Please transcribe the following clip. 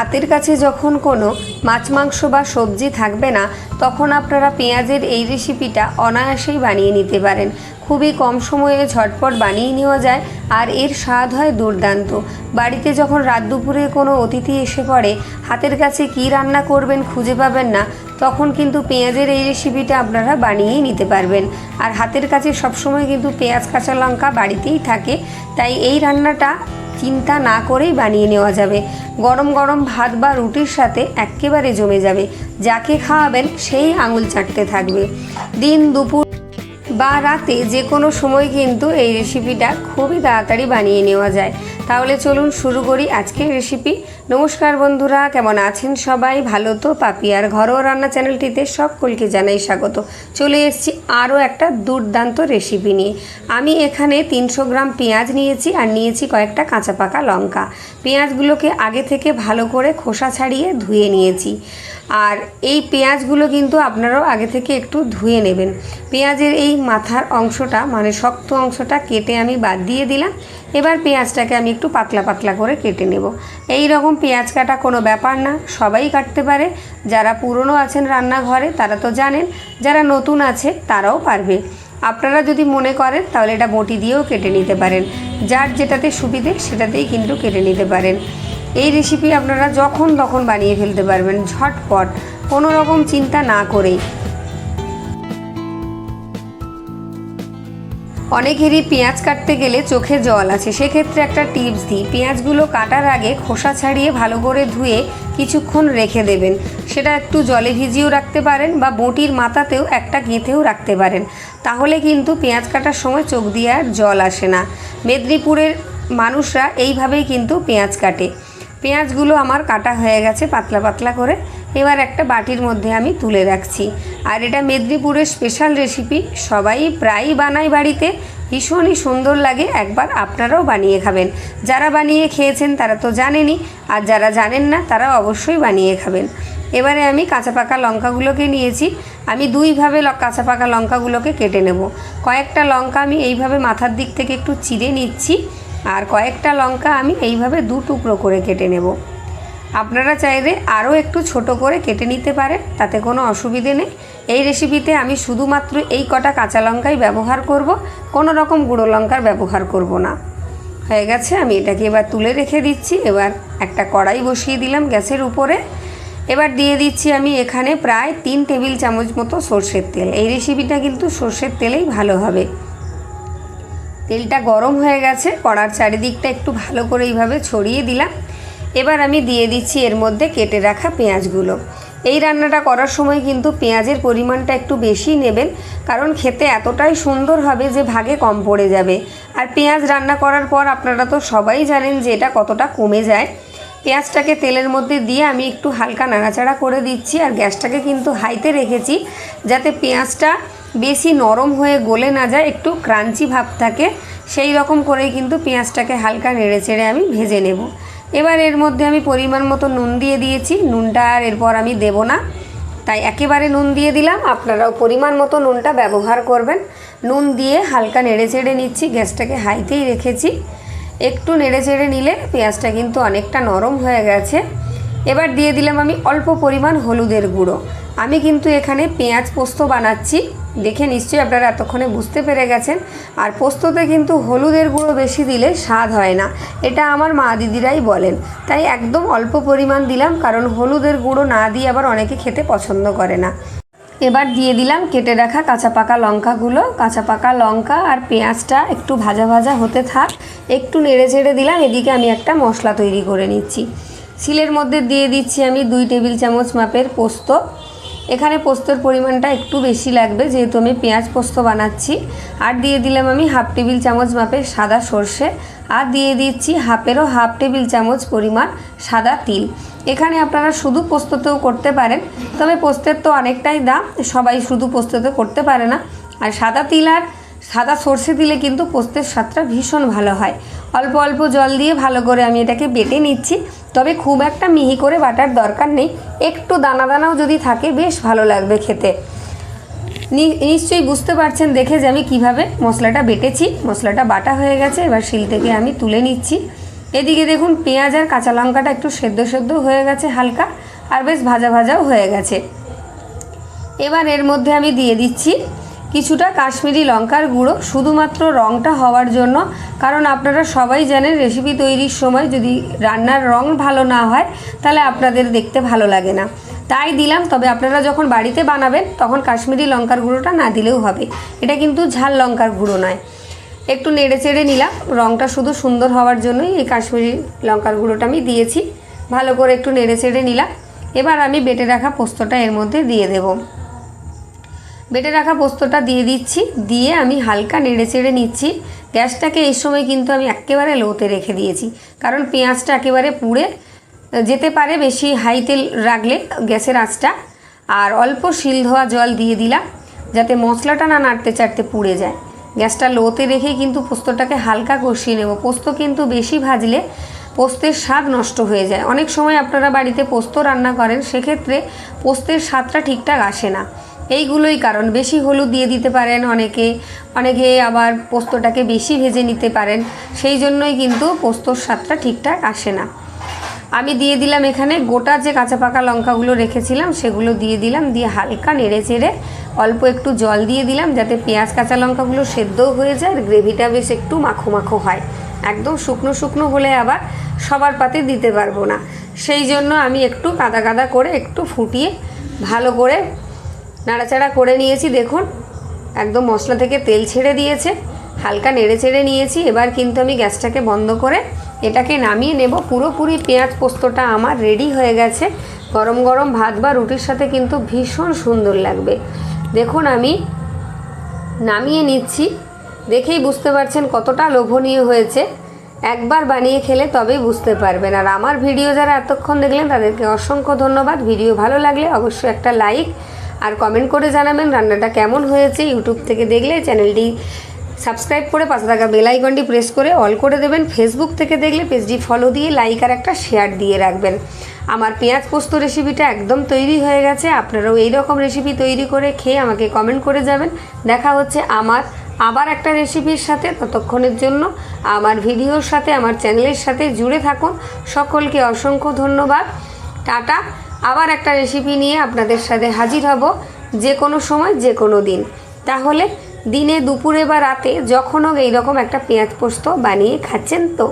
হাতের কাছে যখন কোনো মাছ, মাংস বা সবজি থাকবে না, তখন আপনারা পেঁয়াজের এই রেসিপিটা অনায়াসেই বানিয়ে নিতে পারেন। খুবই কম সময়ে ঝটপট বানিয়ে নেওয়া যায় আর এর স্বাদ হয় দুর্দান্ত। বাড়িতে যখন রাত দুপুরে কোনো অতিথি এসে পড়ে, হাতের কাছে কী রান্না করবেন খুঁজে পাবেন না, তখন কিন্তু পেঁয়াজের এই রেসিপিটা আপনারা বানিয়েই নিতে পারবেন। আর হাতের কাছে সবসময় কিন্তু পেঁয়াজ, কাঁচা লঙ্কা বাড়িতেই থাকে, তাই এই রান্নাটা চিন্তা না করেই বানিয়ে নেওয়া যাবে। গরম গরম ভাত বা রুটির সাথে একেবারে জমে যাবে। যাকে খাওয়াবেন সেই আঙুল চাটতে থাকবে। দিন, দুপুর বা রাতে যে কোনো সময় কিন্তু এই রেসিপিটা খুবই তাড়াতাড়ি বানিয়ে নেওয়া যায়। তাহলে চলুন শুরু করি আজকের রেসিপি নমস্কার বন্ধুরা, কেমন আছেন সবাই? ভালো তো? পাপিয়ার ঘরোয়া রান্না চ্যানেলটিতে সকলকে জানাই স্বাগত। চলে এসেছি আরও একটা দুর্দান্ত রেসিপি নিয়ে। আমি এখানে তিনশো গ্রাম পেঁয়াজ নিয়েছি আর নিয়েছি কয়েকটা কাঁচা পাকা লঙ্কা। পেঁয়াজগুলোকে আগে থেকে ভালো করে খোসা ছাড়িয়ে ধুয়ে নিয়েছি। আর এই পেঁয়াজগুলো কিন্তু আপনারাও আগে থেকে একটু ধুয়ে নেবেন। পেঁয়াজের এই মাথার অংশটা মানে শক্ত অংশটা কেটে আমি বাদ দিয়ে দিলাম। এবার পেঁয়াজটাকে আমি একটু পাতলা পাতলা করে কেটে নেব। এই রকম পেঁয়াজ কাটা কোনো ব্যাপার না, সবাই কাটতে পারে। যারা পুরনো আছেন রান্নাঘরে, তারা তো জানেন, যারা নতুন আছে, তারাও পারবে। আপনারা যদি মনে করেন, তাহলে এটা বটি দিয়েও কেটে নিতে পারেন। যার যেটাতে সুবিধে, সেটাতেই কিন্তু কেটে নিতে পারেন। এই রেসিপি আপনারা যখন তখন বানিয়ে ফেলতে পারবেন ঝটপট। কোনো রকম চিন্তা না করেই। অনেকেরই পেঁয়াজ কাটতে গেলে চোখে জল আছে। সেক্ষেত্রে একটা টিপস দিই, পেঁয়াজগুলো কাটার আগে খোসা ছাড়িয়ে ভালো করে ধুয়ে কিছুক্ষণ রেখে দেবেন। সেটা একটু জলে ভিজিয়েও রাখতে পারেন বা বটির মাথাতেও একটা গেঁথেও রাখতে পারেন। তাহলে কিন্তু পেঁয়াজ কাটার সময় চোখ দিয়ে আর জল আসে না। মেদিনীপুরের মানুষরা এইভাবেই কিন্তু পেঁয়াজ কাটে। পেঁয়াজগুলো আমার কাটা হয়ে গেছে পাতলা পাতলা করে। এবার একটা বাটির মধ্যে আমি তুলে রাখছি। আর এটা মেদিনীপুরের স্পেশাল রেসিপি সবাই প্রায়ই বানায় বাড়িতে। ভীষণই সুন্দর লাগে, একবার আপনারাও বানিয়ে খাবেন। যারা বানিয়ে খেয়েছেন তারা তো জানেনই, আর যারা জানেন না তারা অবশ্যই বানিয়ে খাবেন। এবারে আমি কাঁচা পাকা লঙ্কাগুলোকে নিয়েছি। আমি দুইভাবে কাঁচা পাকা লঙ্কাগুলোকে কেটে নেব। কয়েকটা লঙ্কা আমি এইভাবে মাথার দিক থেকে একটু চিড়ে নিচ্ছি, আর কয়েকটা লঙ্কা আমি এইভাবে দু টুকরো করে কেটে নেব। আপনারা চাইলে আরও একটু ছোট করে কেটে নিতে পারেন, তাতে কোনো অসুবিধে নেই। এই রেসিপিতে আমি শুধুমাত্র এই কটা কাঁচা লঙ্কাই ব্যবহার করব, কোনো রকম গুঁড়ো লঙ্কার ব্যবহার করব না। হয়ে গেছে, আমি এটাকে এবার তুলে রেখে দিচ্ছি। এবার একটা কড়াই বসিয়ে দিলাম গ্যাসের উপরে। এবার দিয়ে দিচ্ছি আমি এখানে প্রায় তিন টেবিল চামচ মতো সর্ষের তেল। এই রেসিপিটা কিন্তু সর্ষের তেলেই ভালো হবে। তেলটা গরম হয়ে গেছে, কড়ার চারিদিকটা একটু ভালো করে এইভাবে ছড়িয়ে দিলাম। এবার আমি দিয়ে দিচ্ছি এর মধ্যে কেটে রাখা পেঁয়াজগুলো। এই রান্নাটা করার সময় কিন্তু পেঁয়াজের পরিমাণটা একটু বেশি নেবেন, কারণ খেতে এতটাই সুন্দর হবে যে ভাগে কম পড়ে যাবে। আর পেঁয়াজ রান্না করার পর আপনারা তো সবাই জানেন যে এটা কতটা কমে যায়। পেঁয়াজটাকে তেলের মধ্যে দিয়ে আমি একটু হালকা নাড়াচাড়া করে দিচ্ছি আর গ্যাসটাকে কিন্তু হাইতে রেখেছি, যাতে পেঁয়াজটা বেশি নরম হয়ে গলে না যায়, একটু ক্রাঞ্চি ভাব থাকে। সেই রকম করেই কিন্তু পেঁয়াজটাকে হালকা নেড়ে চেড়ে আমি ভেজে নেব। এবার এর মধ্যে আমি পরিমাণ মতো নুন দিয়ে দিয়েছি। নুনটা আর এরপর আমি দেব না। তাই একেবারে নুন দিয়ে দিলাম। আপনারাও পরিমাণ মতো নুনটা ব্যবহার করবেন। নুন দিয়ে হালকা নেড়ে চেড়ে নিচ্ছি। গ্যাসটাকে হাইতেই রেখেছি। একটু নেড়ে চেড়ে নিলে পেঁয়াজটা কিন্তু অনেকটা নরম হয়ে গেছে। এবার দিয়ে দিলাম আমি অল্প পরিমাণ হলুদের গুঁড়ো। আমি কিন্তু এখানে পেঁয়াজ পোস্ত বানাচ্ছি। দেখে নিশ্চয়ই আপনারা এতক্ষণে বুঝতে পেরে গেছেন। আর পোস্ততে কিন্তু হলুদের গুঁড়ো বেশি দিলে স্বাদ হয় না। এটা আমার মা দিদিরাই বলেন। তাই একদম অল্প পরিমাণ দিলাম কারণ হলুদের গুঁড়ো না দিয়ে আবার অনেকে খেতে পছন্দ করে না। এবার দিয়ে দিলাম কেটে রাখা কাঁচা পাকা লঙ্কাগুলো। কাঁচা পাকা লঙ্কা আর পেঁয়াজটা একটু ভাজা ভাজা হতে থাক। একটু নেড়ে চেড়ে দিলাম, এদিকে আমি একটা মশলা তৈরি করে নিচ্ছি। শিলের মধ্যে দিয়ে দিচ্ছি আমি দুই টেবিল চামচ মাপের পোস্ত। এখানে পোস্তর পরিমাণটা একটু বেশি লাগবে, যেহেতু আমি পেঁয়াজ পোস্ত বানাচ্ছি। আর দিয়ে দিলাম আমি হাফ টেবিল চামচ মাপের সাদা সর্ষে। আর দিয়ে দিচ্ছি হাফেরও হাফ টেবিল চামচ পরিমাণ সাদা তিল। এখানে আপনারা শুধু পোস্ততেও করতে পারেন, তবে পোস্তের তো অনেকটাই দাম, সবাই শুধু পোস্ততে করতে পারে না। আর সাদা তিল আর সাদা সর্ষে দিলে কিন্তু পোস্তের স্বাদটা ভীষণ ভালো হয়। অল্প অল্প জল দিয়ে ভালো করে আমি এটাকে বেটে নিচ্ছি। তবে খুব একটা মিহি করে বাটার দরকার নেই। একটু দানা দানাও যদি থাকে, বেশ ভালো লাগবে খেতে। নিশ্চয়ই বুঝতে পারছেন দেখে যে আমি কীভাবে মশলাটা বেটেছি। মশলাটা বাটা হয়ে গেছে, এবার শিল থেকে আমি তুলে নিচ্ছি। এদিকে দেখুন, পেঁয়াজ আর কাঁচা লঙ্কাটা একটু সেদ্ধ সেদ্ধ হয়ে গেছে হালকা, আর বেশ ভাজা ভাজাও হয়ে গেছে। এবার এর মধ্যে আমি দিয়ে দিচ্ছি কিছুটা কাশ্মীরি লঙ্কার গুঁড়ো, শুধুমাত্র রঙটা হওয়ার জন্য। কারণ আপনারা সবাই জানেন রেসিপি তৈরির সময় যদি রান্নার রং ভালো না হয়, তাহলে আপনাদের দেখতে ভালো লাগে না। তাই দিলাম, তবে আপনারা যখন বাড়িতে বানাবেন, তখন কাশ্মীরি লঙ্কার গুঁড়োটা না দিলেও হবে। এটা কিন্তু ঝাল লঙ্কার গুঁড়ো নয়। একটু নেড়ে চেড়ে নিলাম রঙটা শুধু সুন্দর হওয়ার জন্যই এই কাশ্মীরি লঙ্কার গুঁড়োটা আমি দিয়েছি। ভালো করে একটু নেড়ে চেড়ে নিলাম। এবার আমি বেটে রাখা পোস্তটা এর মধ্যে দিয়ে দেবো। বেটে রাখা পোস্তটা দিয়ে দিচ্ছি, দিয়ে আমি হালকা নেড়ে চেড়ে নিচ্ছি। গ্যাসটাকে এই সময় কিন্তু আমি একেবারে লোতে রেখে দিয়েছি। কারণ পেঁয়াজটা একেবারে পুড়ে যেতে পারে বেশি হাই তেল রাখলে গ্যাসের আঁচটা। আর অল্প শিল ধোয়া জল দিয়ে দিলাম, যাতে মশলাটা না নাড়তে চাড়তে পুড়ে যায়। গ্যাসটা লোতে রেখে কিন্তু পোস্তটাকে হালকা কষিয়ে নেব। পোস্ত কিন্তু বেশি ভাজলে পোস্তের স্বাদ নষ্ট হয়ে যায়। অনেক সময় আপনারা বাড়িতে পোস্ত রান্না করেন, সেক্ষেত্রে পোস্তের স্বাদটা ঠিকঠাক আসে না। এইগুলোই কারণ। বেশি হলুদ দিয়ে দিতে পারেন অনেকে। অনেকে আবার পোস্তটাকে বেশি ভেজে নিতে পারেন। সেই জন্যই কিন্তু পোস্তর স্বাদটা ঠিকঠাক আসে না। আমি দিয়ে দিলাম এখানে গোটা যে কাঁচা পাকা লঙ্কাগুলো রেখেছিলাম, সেগুলো দিয়ে দিলাম। দিয়ে হালকা নেড়ে চেড়ে অল্প একটু জল দিয়ে দিলাম যাতে পেঁয়াজ, কাঁচা লঙ্কাগুলো সেদ্ধও হয়ে যায় আর গ্রেভিটা বেশ একটু মাখো মাখো হয়। একদম শুকনো শুকনো হলে আবার সবার পাতে দিতে পারব না। সেই জন্য আমি একটু কাদা কাদা করে একটু ফুটিয়ে ভালো করে নাড়াচাড়া করে নিয়েছি, দেখুন। একদম মশলা থেকে তেল ছেড়ে দিয়েছে, হালকা নেড়ে চেড়ে নিয়েছি। এবার কিন্তু আমি গ্যাসটাকে বন্ধ করে এটাকে নামিয়ে নেব। পুরোপুরি পেঁয়াজ পোস্তটা আমার রেডি হয়ে গেছে। গরম গরম ভাত বা রুটির সাথে কিন্তু ভীষণ সুন্দর লাগবে। দেখুন আমি নামিয়ে নিচ্ছি। দেখেই বুঝতে পারছেন কতটা লোভনীয় হয়েছে। একবার বানিয়ে খেলে তবেই বুঝতে পারবেন। আর আমার ভিডিও যারা এতক্ষণ দেখলেন, তাদেরকে অসংখ্য ধন্যবাদ। ভিডিও ভালো লাগলে অবশ্যই একটা লাইক আর কমেন্ট করে জানাবেন রান্নাটা কেমন হয়েছে ইউটিউব থেকে দেখলে চ্যানেলটি সাবস্ক্রাইব করে পাশে থাকা বেল আইকনটি প্রেস করে অল করে দেবেন। ফেসবুক থেকে দেখলে পেজটি ফলো দিয়ে লাইক আর একটা শেয়ার দিয়ে রাখবেন। আমার পেঁয়াজ পোস্ত রেসিপিটা একদম তৈরি হয়ে গেছে। আপনারাও এই রকম রেসিপি তৈরি করে খেয়ে আমাকে কমেন্ট করে যাবেন। দেখা হচ্ছে আমার আবার একটা রেসিপির সাথে। ততক্ষণের জন্য আমার ভিডিওর সাথে, আমার চ্যানেলের সাথে জুড়ে থাকুন। সকলকে অসংখ্য ধন্যবাদ। টাটা। আবার একটা রেসিপি নিয়ে আপনাদের সাথে হাজির হব যে কোনো সময়, যে কোনো দিন। তাহলে দিনে দুপুরে বা রাতে যখন হোক এইরকম একটা পেঁয়াজ পোস্ত বানিয়ে খাচ্ছেন তো?